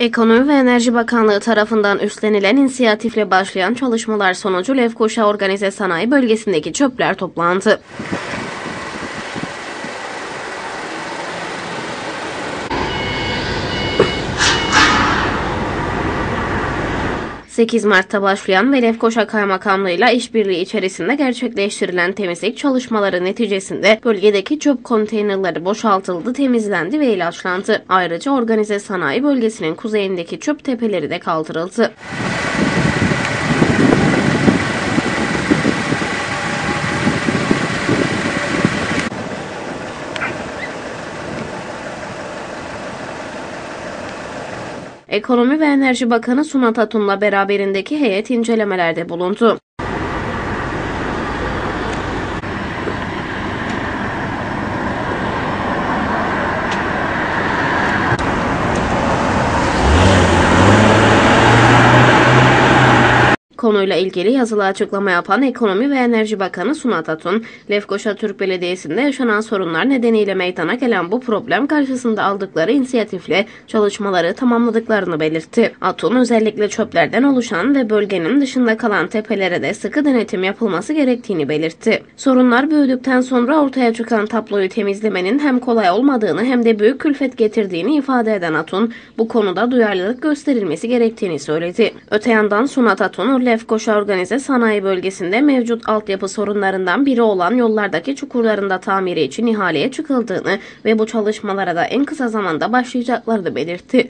Ekonomi ve Enerji Bakanlığı tarafından üstlenilen inisiyatifle başlayan çalışmalar sonucu Lefkoşa Organize Sanayi Bölgesi'ndeki çöpler toplandı. 8 Mart'ta başlayan ve Lefkoşa Kaymakamlığı'yla işbirliği içerisinde gerçekleştirilen temizlik çalışmaları neticesinde bölgedeki çöp konteynerleri boşaltıldı, temizlendi ve ilaçlandı. Ayrıca organize sanayi bölgesinin kuzeyindeki çöp tepeleri de kaldırıldı. Ekonomi ve Enerji Bakanı Sunat Atun'la beraberindeki heyet incelemelerde bulundu. Konuyla ilgili yazılı açıklama yapan Ekonomi ve Enerji Bakanı Sunat Atun, Lefkoşa Türk Belediyesi'nde yaşanan sorunlar nedeniyle meydana gelen bu problem karşısında aldıkları inisiyatifle çalışmaları tamamladıklarını belirtti. Atun özellikle çöplerden oluşan ve bölgenin dışında kalan tepelere de sıkı denetim yapılması gerektiğini belirtti. Sorunlar büyüdükten sonra ortaya çıkan tabloyu temizlemenin hem kolay olmadığını hem de büyük külfet getirdiğini ifade eden Atun, bu konuda duyarlılık gösterilmesi gerektiğini söyledi. Öte yandan Sunat Atun, Lefkoşa Organize Sanayi Bölgesi'nde mevcut altyapı sorunlarından biri olan yollardaki çukurlarında tamiri için ihaleye çıkıldığını ve bu çalışmalara da en kısa zamanda başlayacaklarını belirtti.